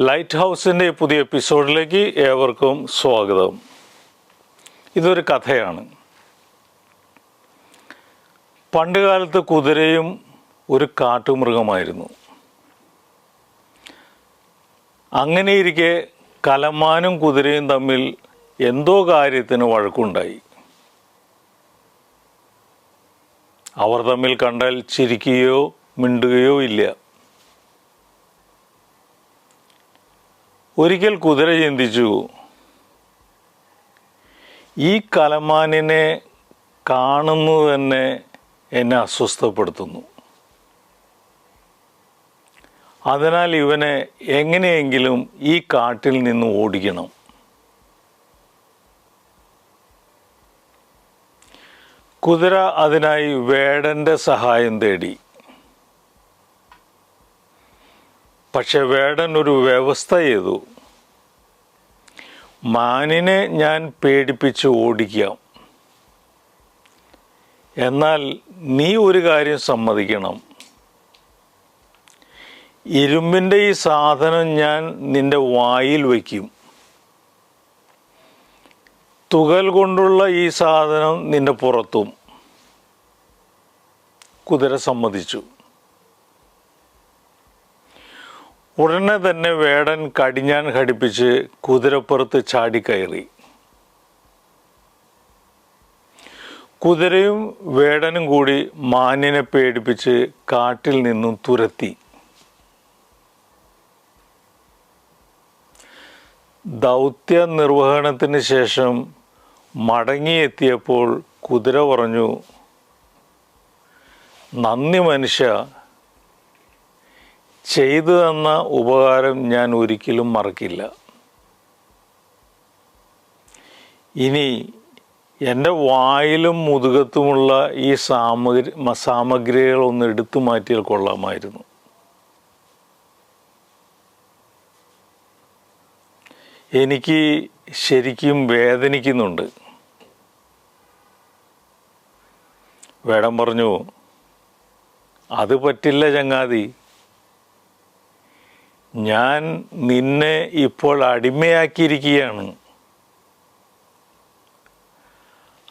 Light ഹൗസിന്റെ പുതിയ എപ്പിസോഡിലേക്ക് ഏവർക്കും സ്വാഗതം. ഇതൊരു കഥയാണ്. പണ്ടുകാലത്ത് കുതിരയും ഒരു കാട്ടുമൃഗമായിരുന്നു. അങ്ങനെയിരിക്കെ കലമാനും കുതിരയും തമ്മിൽ എന്തോ കാര്യത്തിന് വഴക്കുണ്ടായി. അവർ തമ്മിൽ കണ്ടാൽ ചിരിക്കുകയോ മിണ്ടുകയോ ഇല്ല. ഒരിക്കൽ കുതിര ചിന്തിച്ചു ഈ കലമാനിനെ കാണുന്നത് തന്നെ എന്നെ അസ്വസ്ഥപ്പെടുത്തുന്നു. അതിനാൽ ഇവനെ എങ്ങനെയെങ്കിലും ഈ കാട്ടിൽ നിന്ന് ഓടിക്കണം. കുതിര അതിനായി വേടന്റെ സഹായം തേടി. പക്ഷെ വേടൻ ഒരു വ്യവസ്ഥ ചെയ്തു. മാനിനെ ഞാൻ പേടിപ്പിച്ച് ഓടിക്കാം. എന്നാൽ നീ ഒരു കാര്യം സമ്മതിക്കണം. ഇരുമ്പിന്റെ ഈ സാധനം ഞാൻ നിന്റെ വായിൽ വയ്ക്കും. തുകൽ കൊണ്ടുള്ള ഈ സാധനം നിന്റെ പുറത്തും. കുതിര സമ്മതിച്ചു. ഉടനെ തന്നെ വേടൻ കടിഞ്ഞാൻ ഘടിപ്പിച്ച് കുതിരപ്പുറത്ത് ചാടിക്കയറി കുതിരയും വേടനും കൂടി മാന്യനെ പേടിപ്പിച്ച് കാട്ടിൽ നിന്നും തുരത്തി. ദൗത്യ നിർവഹണത്തിന് ശേഷം മടങ്ങിയെത്തിയപ്പോൾ കുതിര പറഞ്ഞു നന്ദി മനുഷ്യ ചെയ്തു തന്ന ഉപകാരം ഞാൻ ഒരിക്കലും മറക്കില്ല. ഇനി എന്റെ വായിലും മുതുകത്തുമുള്ള ഈ സാമഗ്രി സാമഗ്രികളൊന്ന് എടുത്തു മാറ്റിയാൽ കൊള്ളാമായിരുന്നു. എനിക്ക് ശരിക്കും വേദനിക്കുന്നുണ്ട്. വേടം പറഞ്ഞു അത് പറ്റില്ല ചങ്ങാതി. ഞാൻ നിന്നെ ഇപ്പോൾ അടിമയാക്കിയിരിക്കുകയാണ്.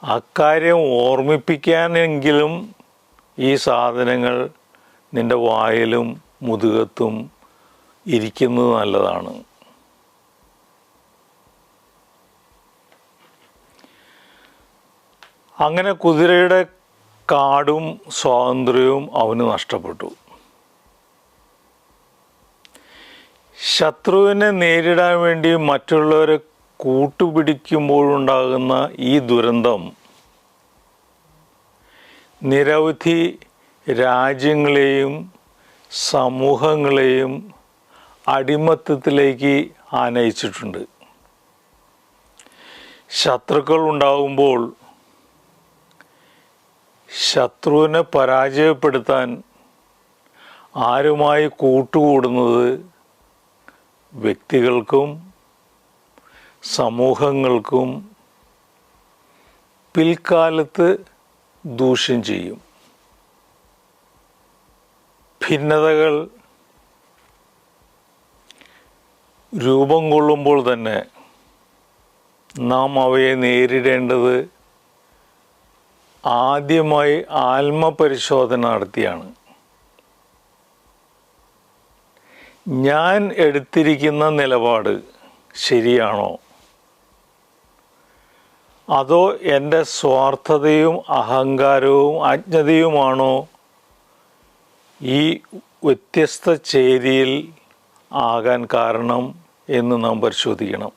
അക്കാര്യം ഓർമ്മിപ്പിക്കാനെങ്കിലും ഈ സാധനങ്ങൾ നിന്റെ വായിലും മുതുകത്തും ഇരിക്കുന്നത് നല്ലതാണ്. അങ്ങനെ കുതിരയുടെ കാടും സ്വാതന്ത്ര്യവും അവന് നഷ്ടപ്പെട്ടു. ശത്രുവിനെ നേരിടാൻ വേണ്ടി മറ്റുള്ളവരെ കൂട്ടുപിടിക്കുമ്പോഴുണ്ടാകുന്ന ഈ ദുരന്തം നിരവധി രാജ്യങ്ങളെയും സമൂഹങ്ങളെയും അടിമത്തത്തിലേക്ക് ആനയിച്ചിട്ടുണ്ട്. ശത്രുക്കൾ ഉണ്ടാകുമ്പോൾ ശത്രുവിനെ പരാജയപ്പെടുത്താൻ ആരുമായി കൂട്ടുകൂടുന്നത് വ്യക്തികൾക്കും സമൂഹങ്ങൾക്കും പിൽക്കാലത്ത് ദൂഷ്യം ചെയ്യും. ഭിന്നതകൾ രൂപം കൊള്ളുമ്പോൾ തന്നെ നാം അവയെ നേരിടേണ്ടത് ആദ്യമായി ആത്മപരിശോധന നടത്തിയാണ്. ഞാൻ എടുത്തിരിക്കുന്ന നിലപാട് ശരിയാണോ? അതോ എന്റെ സ്വാർത്ഥതയും അഹങ്കാരവും അജ്ഞതയുമാണോ? ഈ വ്യത്യസ്ത ചേരിയിൽ ആകാൻ കാരണം എന്ന് നാം പരിശോധിക്കണം.